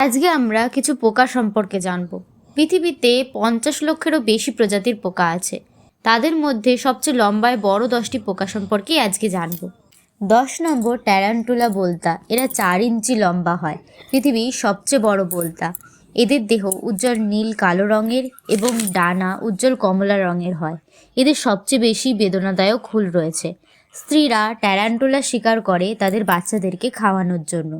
আজকে আমরা কিছু পোকা সম্পর্কে জানব। পৃথিবীতে পঞ্চাশ লক্ষেরও বেশি প্রজাতির পোকা আছে। তাদের মধ্যে সবচেয়ে লম্বায় বড় দশটি পোকা সম্পর্কে আজকে জানব। দশ নম্বর ট্যারান্টুলা বোলতা। এরা চার ইঞ্চি লম্বা হয়। পৃথিবীর সবচেয়ে বড় বোলতা। এদের দেহ উজ্জ্বল নীল, কালো রঙের এবং ডানা উজ্জ্বল কমলা রঙের হয়। এদের সবচেয়ে বেশি বেদনাদায়ক হুল রয়েছে। স্ত্রীরা ট্যারান্টুলা শিকার করে তাদের বাচ্চাদেরকে খাওয়ানোর জন্য।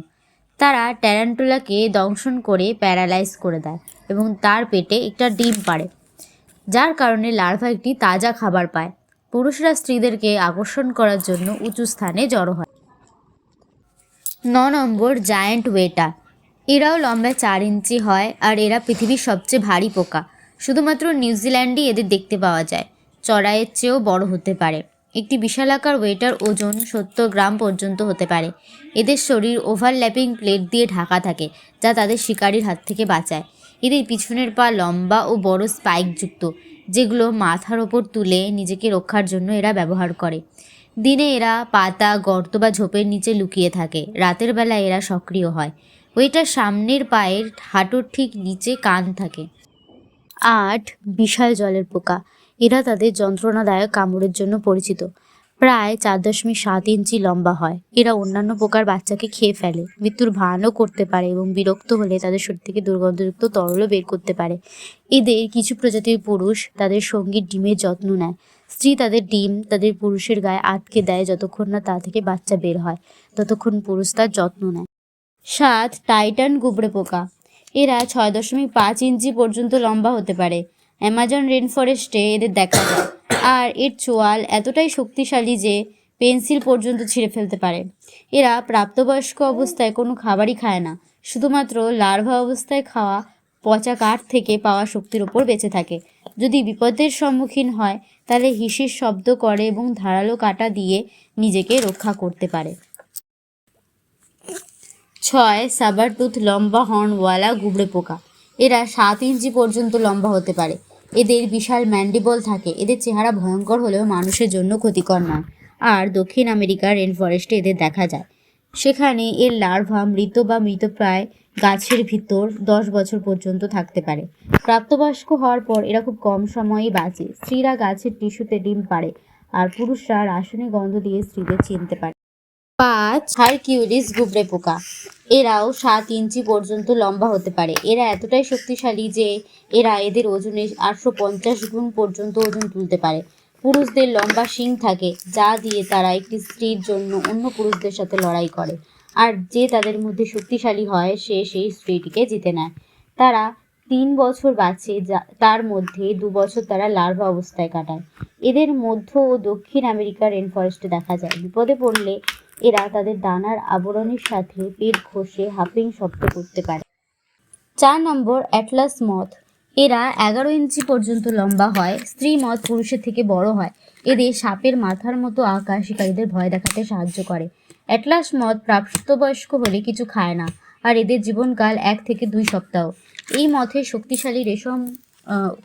তারা ট্যারান্টুলাকে দংশন করে প্যারালাইজ করে দেয় এবং তার পেটে একটা ডিম পাড়ে, যার কারণে লার্ভা একটি তাজা খাবার পায়। পুরুষরা স্ত্রীদেরকে আকর্ষণ করার জন্য উঁচু স্থানে জড়ো হয়। ন নম্বর, জায়ান্ট ওয়েটা। এরাও লম্বায় চার ইঞ্চি হয় আর এরা পৃথিবীর সবচেয়ে ভারী পোকা। শুধুমাত্র নিউজিল্যান্ডেই এদের দেখতে পাওয়া যায়। চড়াইয়ের চেয়েও বড় হতে পারে। একটি বিশালাকার ওয়েটার ওজন সত্তর গ্রাম পর্যন্ত হতে পারে। এদের শরীর ওভারল্যাপিং প্লেট দিয়ে ঢাকা থাকে, যা তাদের শিকারির হাত থেকে বাঁচায়। এদের পিছনের পা লম্বা ও বড় স্পাইকযুক্ত, যেগুলো মাথার ওপর তুলে নিজেকে রক্ষার জন্য এরা ব্যবহার করে। দিনে এরা পাতা, গর্ত বা ঝোপের নিচে লুকিয়ে থাকে। রাতের বেলা এরা সক্রিয় হয়। ওইটার সামনের পায়ের হাঁটুর ঠিক নিচে কান থাকে। আট, বিশাল জলের পোকা। এরা তাদের যন্ত্রণাদায়ক কামড়ের জন্য পরিচিত। প্রায় চার দশমিক সাত ইঞ্চি লম্বা হয়। এরা অন্যান্য পোকার বাচ্চাকে খেয়ে ফেলে। মৃত্যুর ভানও করতে পারে এবং বিরক্ত হলে তাদের শরীর থেকে দুর্গন্ধযুক্ত তরলও বের করতে পারে। এদের কিছু প্রজাতির পুরুষ তাদের সঙ্গীর ডিমের যত্ন নেয়। স্ত্রী তাদের ডিম তাদের পুরুষের গায়ে আটকে দেয় যতক্ষণ না তা থেকে বাচ্চা বের হয়, ততক্ষণ পুরুষ তার যত্ন নেয়। সাত, টাইটান গুবড়ে পোকা। এরা ছয় দশমিক পাঁচ ইঞ্চি পর্যন্ত লম্বা হতে পারে। অ্যামাজন রেন ফরেস্টে এদের দেখা যায়। আর এর চোয়াল এতটাই শক্তিশালী যে পেন্সিল পর্যন্ত ছিঁড়ে ফেলতে পারে। এরা প্রাপ্তবয়স্ক অবস্থায় কোনো খাবারই খায় না। শুধুমাত্র লার্ভা অবস্থায় খাওয়া পচা কাঠ থেকে পাওয়া শক্তির ওপর বেঁচে থাকে। যদি বিপদের সম্মুখীন হয়, তাহলে হিসির শব্দ করে এবং ধারালো কাটা দিয়ে নিজেকে রক্ষা করতে পারে। ছয়, সাবারটুথ লম্বা হর্নওয়ালা গুবড়ে পোকা। এরা সাত ইঞ্চি পর্যন্ত লম্বা হতে পারে। এদের বিশাল ম্যান্ডিবল থাকে। এদের চেহারা ভয়ঙ্কর হলেও মানুষের জন্য ক্ষতিকর নয়। আর দক্ষিণ আমেরিকার রেন ফরেস্টে এদের দেখা যায়। সেখানে এর লার্ভা মৃত বা মৃতপ্রায় গাছের ভিতর দশ বছর পর্যন্ত থাকতে পারে। প্রাপ্তবয়স্ক হওয়ার পর এরা খুব কম সময়েই বাঁচে। স্ত্রীরা গাছের টিস্যুতে ডিম পাড়ে আর পুরুষরা রাসায়নিক গন্ধ দিয়ে স্ত্রীদের চিনতে পারে। পাঁচ হারকিউলিস গুবরে পোকা। এরাও সাত ইঞ্চি পর্যন্ত লম্বা হতে পারে। এরা এতটাই শক্তিশালী যে এরা এদের ওজনে আটশো পঞ্চাশ গুণ পর্যন্ত ওজন তুলতে পারে। পুরুষদের লম্বা শিং থাকে, যা দিয়ে তারা একটি স্ত্রীর জন্য অন্য পুরুষদের সাথে লড়াই করে। আর যে তাদের মধ্যে শক্তিশালী হয়, সে সেই স্ত্রীটিকে জিতে নেয়। তারা তিন বছর বাঁচে, যা তার মধ্যে দু বছর তারা লার্ভা অবস্থায় কাটায়। এদের মধ্য ও দক্ষিণ আমেরিকার রেন ফরেস্টে দেখা যায়। বিপদে পড়লে এরা তাদের ডানার আবরণের সাথে পেট ঘষে হাফিং শব্দ করতে পারে। চার নম্বর, অ্যাটলাস মথ এরা এগারো ইঞ্চি পর্যন্ত লম্বা হয়, স্ত্রী মথ পুরুষের থেকে বড় হয়। এদের সাপের মাথার মতো আকার শিকারীদের ভয় দেখাতে সাহায্য করে। অ্যাটলাস মথ প্রাপ্তবয়স্ক হলে কিছু খায় না, আর এদের জীবনকাল এক থেকে দুই সপ্তাহ। এই মথের শক্তিশালী রেশম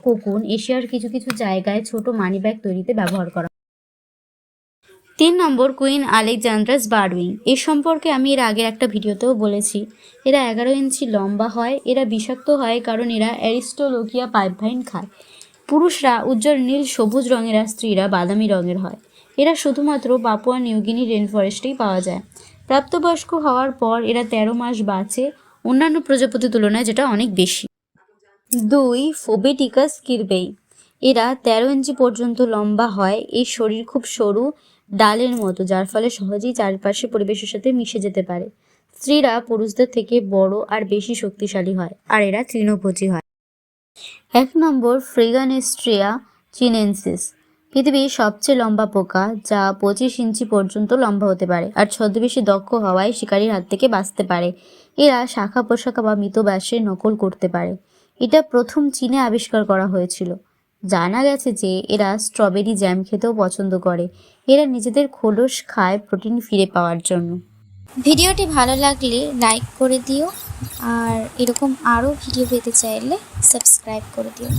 কোকুন এশিয়ার কিছু কিছু জায়গায় ছোট মানিব্যাগ তৈরিতে ব্যবহার করা তিন নম্বর কুইন আলেকজান্ড্রাস বার্ডউইং এর সম্পর্কে আমি এর আগের একটা ভিডিওতেও বলেছি। এরা এগারো ইঞ্চি লম্বা হয়, এরা বিষাক্ত হয় কারণ এরা অ্যারিস্টোলোকিয়া পাইপভাইন খায়। পুরুষরা উজ্জ্বল নীল, সবুজ রঙের আর স্ত্রীরা বাদামি রঙের হয়। এরা শুধুমাত্র পাপুয়া নিউগিনি রেন ফরেস্টেই পাওয়া যায়। প্রাপ্তবয়স্ক হওয়ার পর এরা তেরো মাস বাঁচে, অন্যান্য প্রজাপতির তুলনায় যেটা অনেক বেশি। দুই, ফোবেটিকাস কিরবেই। এরা তেরো ইঞ্চি পর্যন্ত লম্বা হয় এই শরীর খুব সরু ডালের মতো, যার ফলে সহজেই চারপাশে পরিবেশের সাথে মিশে যেতে পারে। স্ত্রীরা পুরুষদের থেকে বড় আর বেশি শক্তিশালী হয়, আর এরা তৃণভোজী হয়। এক নম্বর, ফ্রিগানেস্ট্রিয়া চিনেন্সিস। পৃথিবীর সবচেয়ে লম্বা পোকা, যা পঁচিশ ইঞ্চি পর্যন্ত লম্বা হতে পারে, আর ছদ্মবেশী দক্ষ হওয়ায় শিকারীর হাত থেকে বাঁচতে পারে। এরা শাখা পোশাকা বা মৃত ব্যাসের নকল করতে পারে। এটা প্রথম চীনে আবিষ্কার করা হয়েছিল। জানা গেছে যে এরা স্ট্রবেরি জ্যাম খেতেও পছন্দ করে। এরা নিজেদের খোলস খায় প্রোটিন ফিরে পাওয়ার জন্য। ভিডিওটি ভালো লাগলে লাইক করে দিও, আর এরকম আরও ভিডিও পেতে চাইলে সাবস্ক্রাইব করে দিও।